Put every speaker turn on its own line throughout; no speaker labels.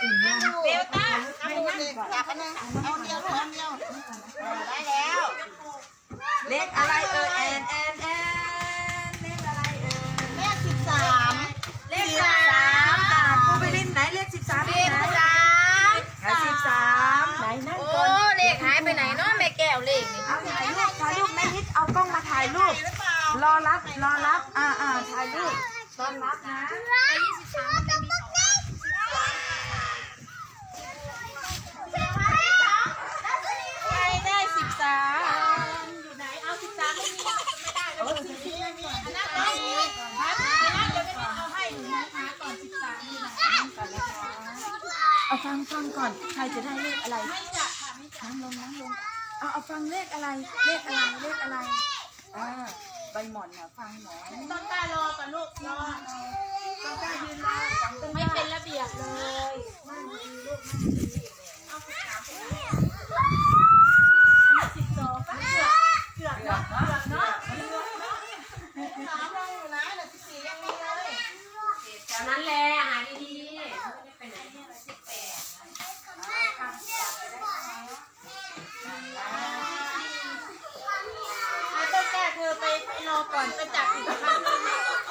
เบลต้าเอาหมูเลยจับอันนึงเอาเดียวลูกเอาเดียวเออได้แล้ว
เลขอะไรเออแอนแอนแอนเลขอะไรเออ
เลขสิบสาม
เลขสิบสามอะครูไปลินไหนเลขสิบสาม
สิบ
ไหน
สาม
อะสิบสามไหนนั่ง
โอ้
ก่อน
เลขหายไปไหนเนาะแม่แก้วเลขนี่
เอาถ่ายรูปถ่ายรูปแม่นิดเอากล้องมาถ่ายรูป รอรับรอรับ อ่าอ่าถ่ายรูปรอรับนะ
ยี่สิบสามมันมีสองใครได้สิบสามอยู่ไหนเอาสิบสามไม่มีไม่ได้แล้วสิบสี่ไม่มีอันนั้นเอาอันนั้นเดี๋ยวไม่เอาให้หนูนะคะก่อนสิบสามอยู่ไหน
เอา ฟังก่อนใครจะได้เลขอะไร
ไม่จับค่ะไม่จับ
นั่งลงนั่งลงเอาเอาฟังเลขอะไร เลขอะไรเลขอะไรอ่าใบหมอนเนี่ยฟังหน่อย
ต้องกล้ารอกันลูกรอ
ต้องกล้ายืนรอ
ไม่เป็นระเบียบเลย
นั่งดีลูกนั่งดี
สิบสองเกือบเกือบ
เกือบเนาะเนาะ
สามยังอยู่นะแต่สิบสี่ยังมีเลย
แถวนั้นแหละหาดีๆไม่ได้ไปไหน
ไม่ต้องแก้เธอไปรอก่อนไปจับอีกครั้งนึง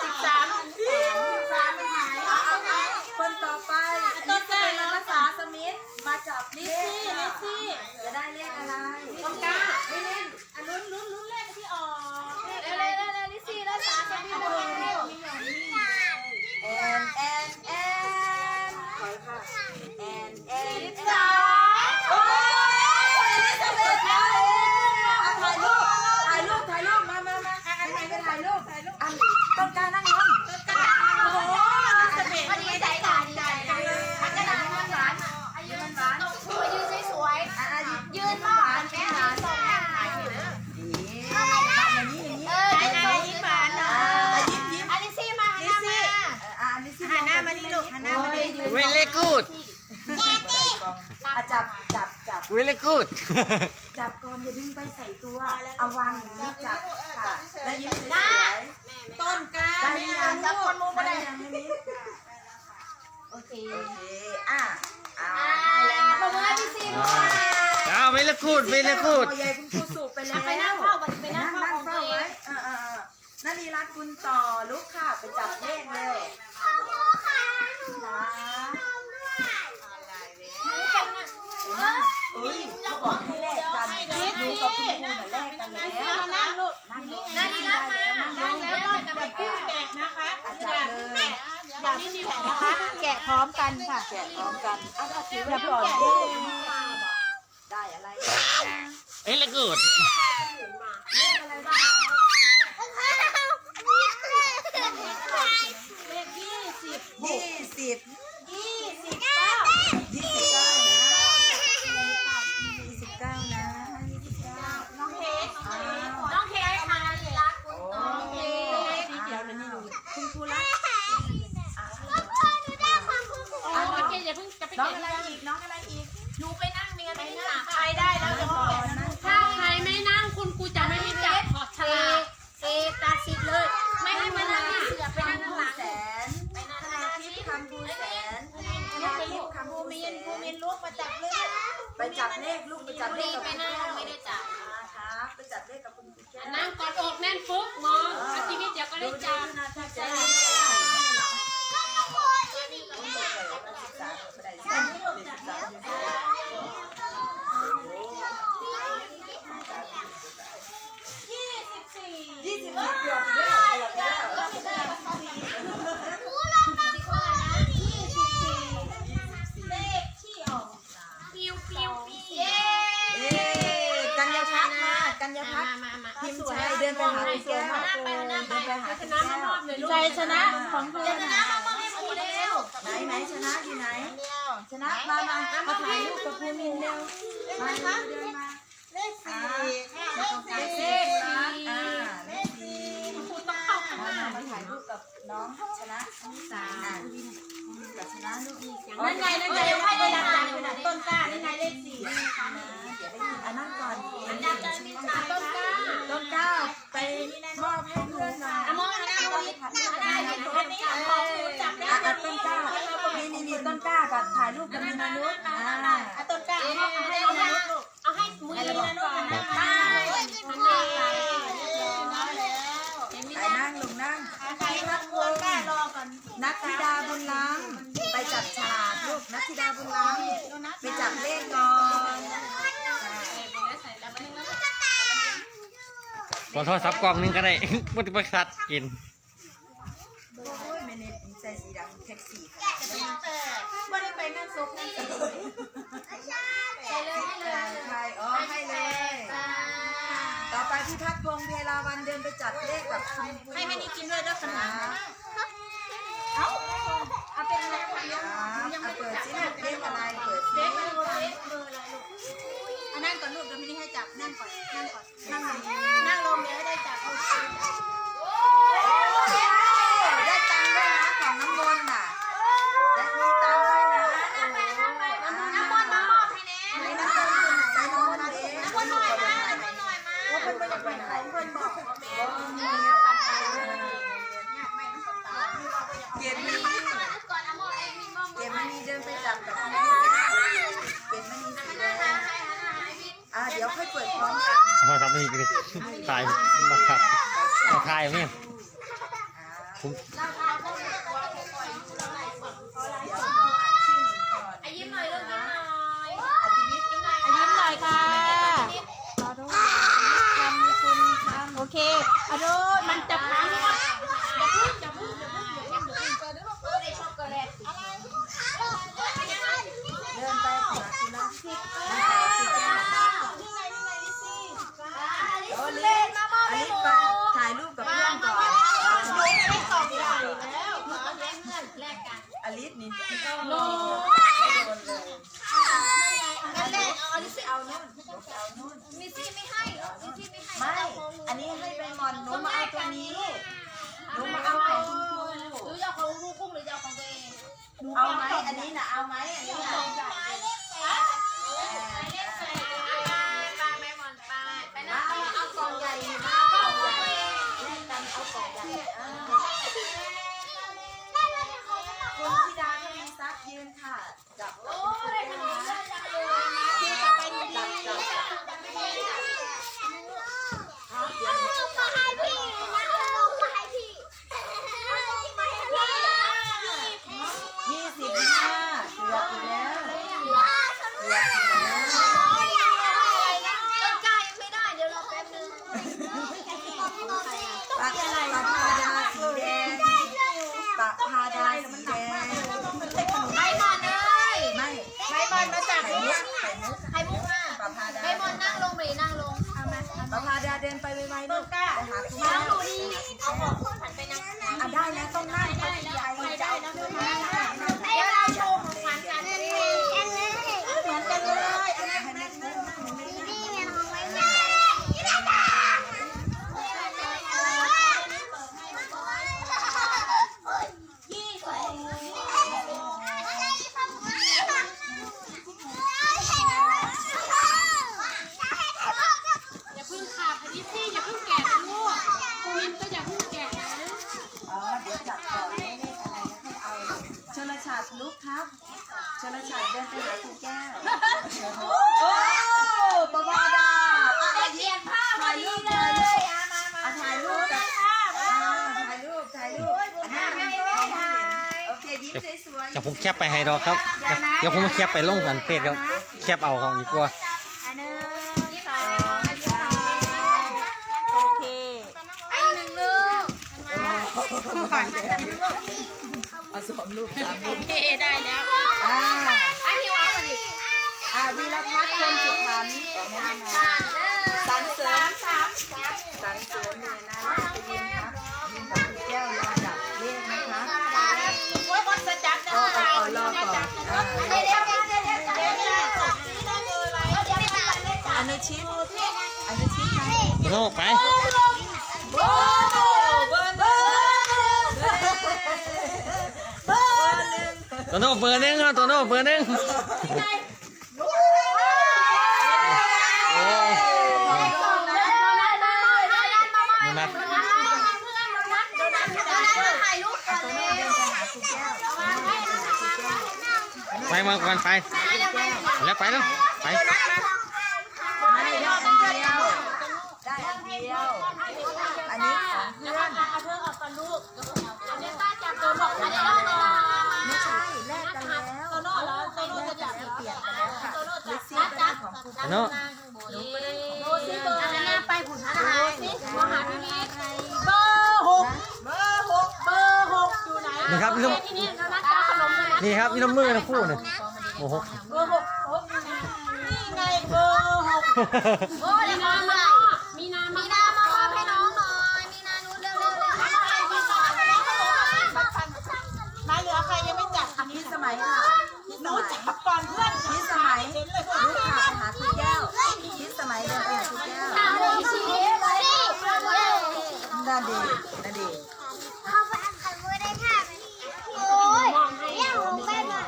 สิบสามสิบสามมันหายเอาเอาเอา
คนต่อไปอันนี้จะเป็นภาษาสมิธมาจับเล
ลิซ
ข
ซี่ลิซซี่
จะได้เลขอะไร
ต้องกล้าไม่เล่นอะลุ้นลุ้นลุ้นเลขที่ออกเร็วเร็วเร็วเร็วลิซซี่แล้วสามจะมีเร็วเร็วมีอย่างนี้
แอนแอนแอนขอค่ะแอนแอน
สิบ
แอ
สาน ม
โอ้ยสำเร็จแล้วอะถ่ายรูปถ่ายรูปถ่ายรูปมามามาอันไหนไปถ่ายรูปถ่ายรูปอันต้องการนั่งลง
โอ้โหสเปน
พอดีใจค่ะดีใจพักกระดาษมันหวานอายุมันหวานตัวยืนสวย
อะอะหยิบ
ๆยืนหวานแม่หาส่งแม่หายอยู่นะ
นี่อย่างนี้อย่างนี้
เออ
ไหน
ยืน
ไหน
ส่ง
ยิ้มหวานเนาะ
อะยิ้มยิ้ม
อลิซี่มาลิซี่
เอออะอันนี้สิ
หันหน้ามานี่ลูกหันหน้ามานี่
Really good
อะ จับจับจับ
really good
จับก่อนอย่าดึงไปใส่ตัวเอาวางอย่างนี้จับค่ะแล้วยิ้มสวย
ต้นกล้า
ๆได้
ไม่
หรือ
เอา
ยัง
สักคนมุม
ได้
ไม่ได้
หรือยังไม่นี้
โอเค
โอเคอะอ่า
ประเมินลิซี่ด้วย
ah really good really good
ใหญ่คุณครูสูบไปแล้ว
ไปนั่งเฝ้าก่อนไปนั่
นั่
ง
ง
เฝ้า
นั่ง
ของตัว
เฝ้า
เอ
ไว้
ง
เออเออเออนาลีรัตน์คุณต่อลุกค่ะไปจับเลขเร็วนะ อุ้ยเขาบอกให้แลกกันดูกับคุณครูน่ะแลกกันแล้ว
นั่งลูก
นั่งลง
นั่นนี่รับมา
นั่งแล้วก็จะแกะนะคะ
จารย์เลย
อย่าเพิ่งแกะนะคะแกะพร้อมกันค่ะ
แกะพร้อมกันอะถือไว้ก่อนได้อะไร
really good
เลขยี่สิบ
ยี่สิบ
ยี่สิบเก้า
ยี่สิบเก้านะยี่สิบเก้านะยี่สิบเก้า
น้องเค้ก
อ้าว
น้องเค้กมาลีรักคุณ
โอ้
ต่อ
เสี
เขียวเลยนี่ดู
คุณครูรัก
โอเคอย่าเพิ่งจะไป
น้อง
เก็บ
อะไรอีกน้องอะไรอีก
หนูไปนั่งเมียไปนั่ง
ใครได้แล้วจะ
ก่อ
แกะ
นนะ
ถ้าใครไม่นั่งคุณครูจะไม่รู้จักขอฉลาก
เอตัดสิทธิ์เลย
ไม่ให้มานั่งที่เสือไปนั่งข้างหลัง
แสน
ไปนั่ง
ธ
ข้างห
นา
ลัง
ทิพ
ที่
ย์คำภูแสน
ลูกไปลูกภูมินภูมินลูกมาจับเลย
ไปจับเลขลูกไปจับเล
ดี
ขกับ
ไป
คุณ
นั่ง
แก้ว
ไม่ได้จับ
ครับไปจับเลขกับคุณแก้ว
นั่งกอดอกแน่นปุ๊บมองอาชีวิตเดี๋ยวก็ได้จับ
นะถ้าจะได้ศึกษาไม่ได้ศึกษาศึกษา
ยี่สิบสี่
ยี่สิบสี่เกือบแล้วเกือบแล้ว
เลขที่ออก
ปิวปิวปิว
เย้
เอ๊กัญญาพัฒน์มากัญญาพัฒน์
มามา
พิมพ์ ชัยเดินไปหาคุณแก้วเดินไปหาคุณแก้ว
ใจชนะของเธอชนะมาให้ครูเร็ว
ไหนไหนชนะอยู่ไหน ชนะมามามาถ่ายรูปกับภูมินเร็วมาเดินมา
เลขสี่
เลขสี่อ่าเลขสี่
คุณต้องเข้าข้างห
มา
น้า
มาถ่ายรูปกับน้องชนะสามกับชนะลูกนี่
นั่นไงนั่นไงให้ได้รับการขนาดต้นกล้านั่นไงเลขสี่
นะเดี๋ยวได้ยินอะนั่งก่อน
จับจับมีสามต้นกล้า
ต้นเก้าไปมอบให้เพื่อนหน่อย
มองหน้ามองนี้ได้
อันนี้ของหนูจับได้
อะอะต้นเก้านี่นี่นี่ต้นกล้ากับถ่ายรูปกับมีนานุษย์อ่า
ต้นกล้าเอาให้ให้เอาให้เอาให้มือนะลูกนะไปมันเองน้อยแล้
ไปนั่งลงนั่ง
ใครครับต้นกล้ารอก่อน
นัทธิดาบุญล้ำไปจับฉลากลูกนัทธิดาบุญล้ำไปจับเลขก่อน
ขอโทรศัพท์กล่องหนึงก็ได้บ่ได้ไปสัตว์กิน
โอ้ยแม่เน็ตใส่สีดำแท็กซี่
ไม่ได้ไปงานศพนั่นเอง
ไปเลยให้เลย
ใครอ๋อให้เลย ต่อไปพี่พัฒพงษ์เพลาวันเดินไปจัดเลขกับคุณครู
ให้ไม่นี่กินด้วยด้วยขนา
อ่า
ดเอาเอาเป็นอะไร
อ่าเอาเปิดสิลูกเลขอะไรเปิดสิ
เด็กมันเด็กเบอร์อะไรลูกอันนั่งก่อนลูกเดี๋ยวไม่ได้ให้จับนั่งก่อนนั่งก่อนนั่งลงนั่งลงเดี๋ยวให้ได้จับเอา
ได้ตังค์ด้วยนะของน้ำมนต์น่ะได้มีตังค์ด้วยนะโอ้โห
น้ำมันน้ำหมอกให้แน่
ไหนน้ำมนต์ไหนน้ำมนต์เอง
น้ำมันหน่อยมาน้ำมันหน่อยมา
โอ้เพิ่นไม่ได้ไปไหนเพิ่นบอกโอ้มีเกียรติมี
ก่อนน้ำหมอกเองมีบ้อง
เกียรติมีเดินไปจับกับคุณเกียรติมีสีแดงอ่าเดี๋ยวค่อยเปิดพร้อมกัน
โทรศัพท์นี่กินถ่ายมาครับมาถ่ายแม่ผม
อายิ้มหน่อยลูกยิ้มหน่อย
อาทิตย์
ยิ้มหน่อย
ยิ้มหน่อยค่ะโอเคอะดูมันจับขานี่ก่อน
เดินไปหาคุณน้ำพริกน้ำตาลสิแก้วโอ้ลิศอลิศไปถ่ายรูปกับเพื่อนก่อน
ไม่ตอบได้แล้ว
แลก กัน
อลิศนี่
โน้
นั่นแหละเอาลิซี่เอา
นู่นเอานู่น
มิซี่ไม่ให้มิซี่ไม่ให้
ไม่ อันนี้ให้ไปมอนหนูมาเอาตัวนี้หนูมาเอาของคุณครู
หรือจะเอาของลูกกุ้งหรือจะเอาของตัวเอง
เอาไหมอันนี้น่ะเอาไหมอันนี้น่ะ
แคปไปให้ดอกครับ เดี๋ยวผมมาแคปไปลงกันเพจครับแคปเอาของดีกว่า
อันหนึ่ง
สองสาม
โอเค
ไอ้หนึ่งลูก
เอาสวมรูปสามรู
โอเคได้แล้ว
อ่า
ไอ้หิวเอามาดิ
อ่าวีรพัฒน์คนสุพรรณสันเสริญสันเสริญเลยนะไปยินครับยินกับคุณแก้วเลข
อนุ
ชิตอนุชิตไหม
โลกไป
โบ้เบอร์หนึ่ง
ตัวโน้เบอร์หนึ่งตัวโน้เบอร์หนึ่ง
มาก่
อนไปแล้วไปแล้วไป
ไม่ได้อันเดียวได้นเดียว อันนี้ของเพื่อน
เอาเพื่อนออกก่อนลูกอันนี้ป้าจับตัวบอกอันนี้
ไม่ใช่แลกกันแล้ว
โตโน่เหรอโตโน่จะจับ
เปลี่ยนไปแล้วค่ะ
โตโน่
ลิ
จับ
ซซี่ก็ได้ของคุณ
โน่
ดูสิเบอร์อะไปผุนอะไรสิมหาพินิจเบอร์หก
เบอร์หก
เบอร์หกอยู่ไหน
นี่ครับนี่
ที่นี่นะจ๊ะขนมเลย นะ
นี่ครับนี่น้ำมือนะคู่เนี่ยโอ้โห
เบอร์หกหกอยู่ไหนนี่ไงเบอร์หก
โอ้เดี๋ยวมาเมื่อไหร่มีนามีนามามอบให้น้องหน่อยมีนานู้นเร็วเร็วเร็ว
นายเหลือใครยังไม่จับอันนี้
พี่สมัยค่ะพี่
ห
ส
นู
มัย
จับก่อนเพื่อน
พี่สมัย
เห็นเลยเพื่อน
ลูกค่ะไปหาคุณแก้วพี่สมัยเดินไปหาคุณแก้ว
ตามเลยชีวิตเลย
นาเดชน์นาเดชน์
โอ้ยเรียกลงไปหน่อย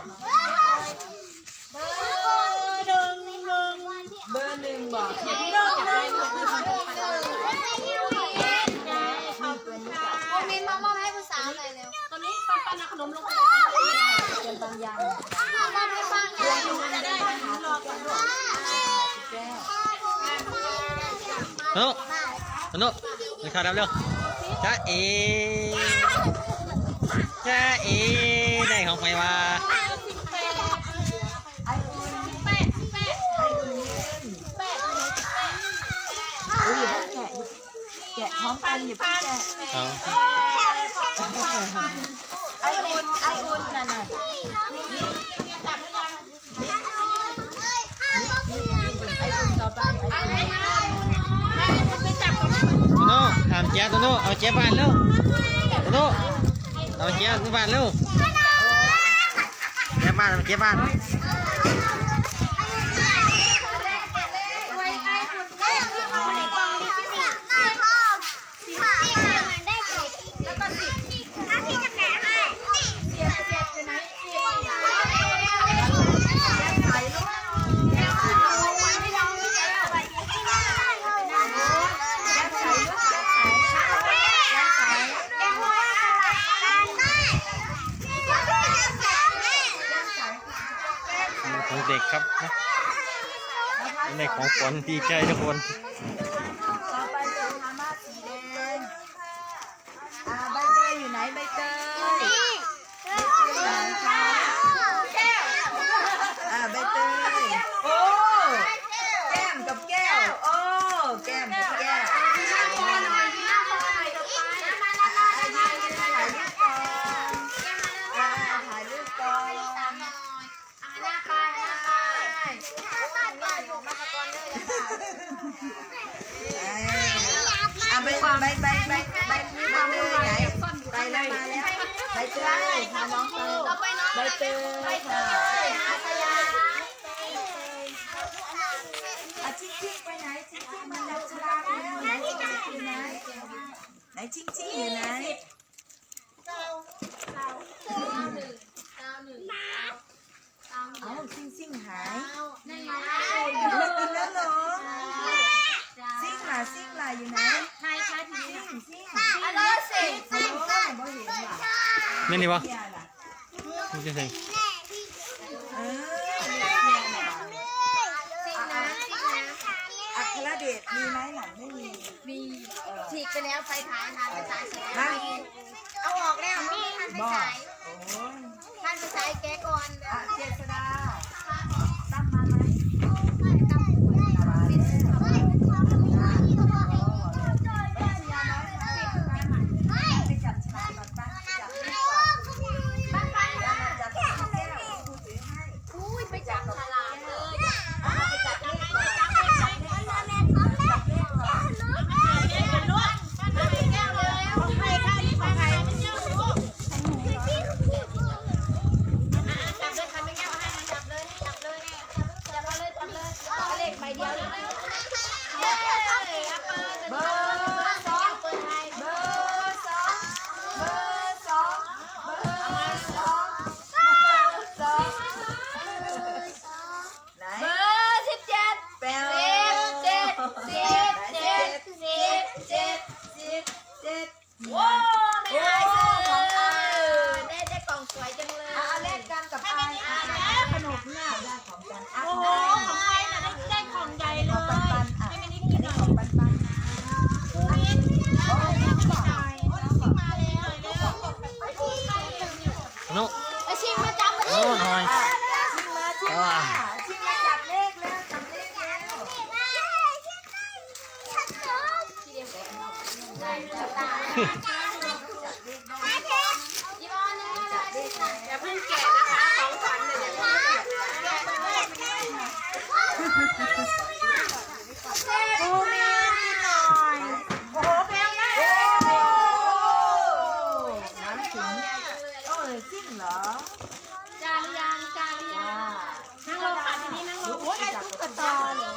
เบอร์หนึ่งหนึ่ง
เบอ ร์หนึ่งบอก
หนึ่งหนึ่งหนึ่งขอบคุณค่ะ
โมมินมามอบให้ผู้สาวหน่อยเร็ว
ตอนนี้ปันปันเอาขนมลงไป
เป็นบางอย่าง
มามอบให้ฟังหน่อย
จะได้รอก่อนลูก
แก้ว
โน่โน่นี่ข้าวดำเร็วจ้าเอจ้าเอได้ของใครวะ
ไอ้อุ่นไอ้อุ่นยืนอุ้ยอย่าเพิ่งแกะแกะพ ร้อมกันเอาไออุ่นไออุ่นนั่นน่ะไออุ่นต่อไปไออุ่น
โน่ทำแจ๊สโน่เอาแจ๊บ้านเร็วโน่เอาแจ๊บ้านเร็วแจ๊บ้านเอาแจ๊บ้าน ครับนะในของฝนดีใจทุกคน
เล
ย
อ่าใบใบใบใบใบใบเตยไหนไปแล้วมาแล้วใบเตยพาน้องไป
ต่อไปน้อง
ใบเตยค่ะ
อาสยา
อาชิงชิงไปไหนชิงชิงมันดับฉลากแล้วไหนชิงชิงอยู่ไหนไหนชิงชิงอยู่ไหน เอ้าชิงชิงหาย
นั่นไง
แล้วเหรอซิ่งล่ะซิ่งล่ะอยู่ไหน
ใครใครทีนี้
ซิ่งซิ่ง
อันนี้สิ
โอ้บ่เห็นว่ะ
นี่นี่วะ
เนี่ยล่ะ
นี่จะใส่
เออเนี่ยน่ะ
จริงนะจริงนะ
อัครเดชมีไหมหนังไม่มี
มีฉีกไปแล้วไฟท้ายทานไฟท้ายเสร็จ
มา
เอาออกแล้วนี่ทานไฟ
บ่
ฉาย
โอ้ย
ทานไฟฉายแกก่อน
อะเจษ
ยจ
ริงเห
รอ
จา
น
ยั
ง
จา
นยัางนั่งลงค่ะทีนี้นั่งลง
โอ้ยไอ้ตุ๊กตาเหรอ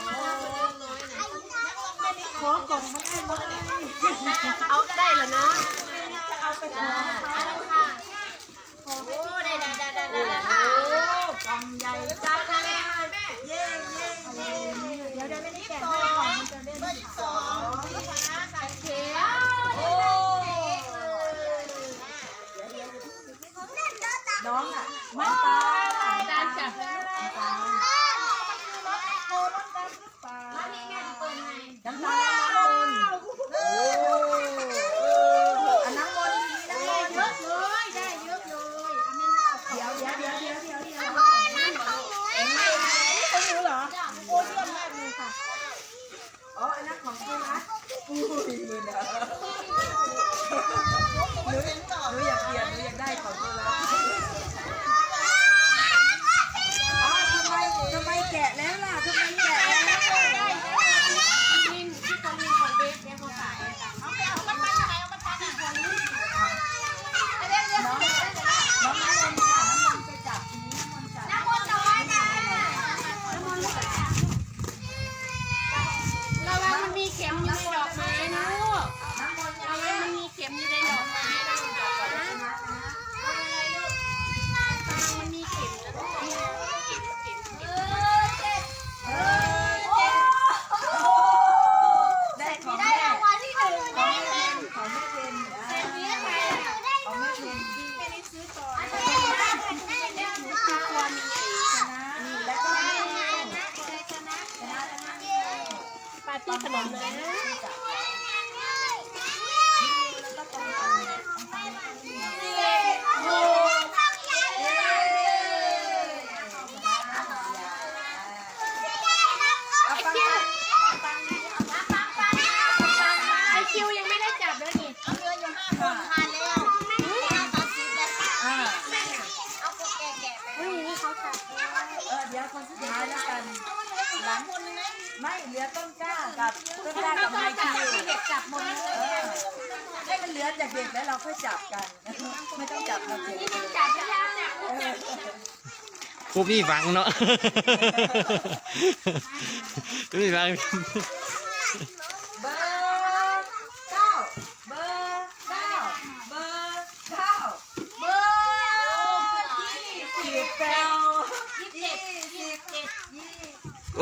ขอกล่องมาได้ไหม
เอาได้เหรอเนาะจะ
เอาไปทำคะ
โอ้ได้ได้ได้ได้ได้
โอ้กล่องใหญ่จังเลยเย้เย้เย้เดี๋ยวเดี๋ยวไม่ได้แกะให้กล่องมันจะเล่สอง
โอเค
น้องอะมั่น
ใจ
ผม
มี
ฟังเนาะมีฟัง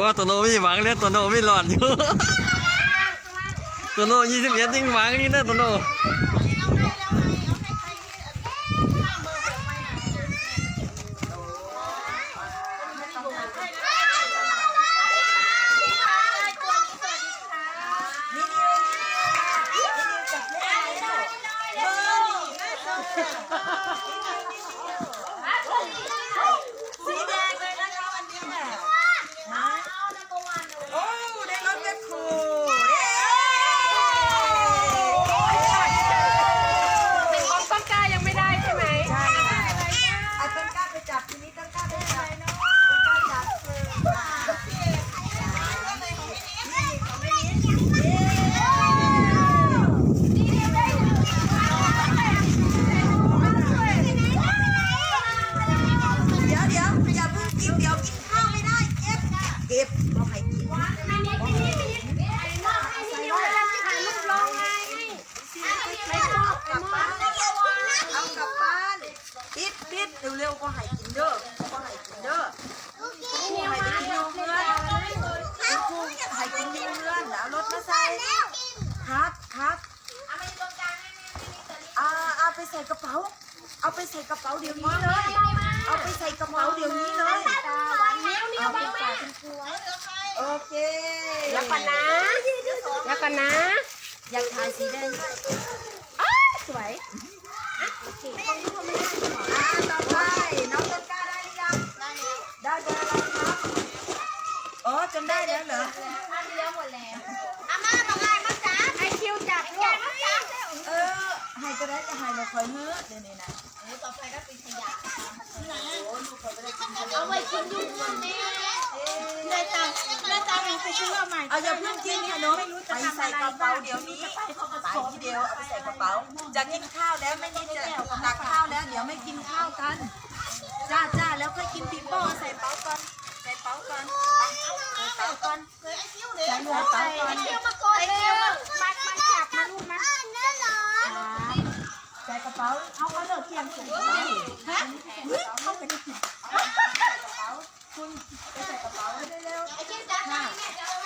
ว่าตัวโนมีหวังเลยตัวโนมีหลอนอยู่ตัวโนยี่สิบเอ็ดยิ่งหวังนี่นะตัวโน
ให้
กินเด้อบ่ให้กินเด้อผู้ใกินอ
ยู่เพื่อน
ผู้ใกินอยู่เพื่อแล้วรถมาใครับครับอ่าเอาไปใส่กระเป๋า เอาไปใส่กระเป๋าเดี๋ยวนี้เลย เอาไปใส่กระเป๋าเดี๋ยวนี้เลยโอเค
แล้วกันนะ แล้วกันนะ
อยากทานสีแดง ก็ได้จะ
ให้เราคอยเนื้อเดี๋ยวนี้นะ
ต่อไปก็เป็นขยะ
โอ้ลูกคอยไม่ได้กินขน
เอาไว้กินยุ่งเงินแม่
ได้ตังค์ได้ตังค์เองไปซื้อเอาใหม่
เอาอย่าเพิ่งกินขนมไปใส่กระเป๋าเดี๋ยวนี้ใส่ทีเดียวเอาไปใส่กระเป๋า จะกินข้าวแล้วไม่นี่จะตักข้าวแล้ว เดี๋ยวไม่กินข้าวกัน จ้าจ้าแล้วค่อยกินปีโป้ใส่เป๋าก่อนใส่เป๋าก่อนใส่เป๋าก่อน
ไอ้เลย
ใส่หัวเป๋าก่อน
ไอ้คิ้วมาก่อนเลย
มา มานั่น
เหรอ
ใส่กระเป๋า
เอาเอาเลิกเที่ยงคืน
ฮะเข้าไปกิ
น
คุณใส่กระเป๋าไว้เร็ว
ๆ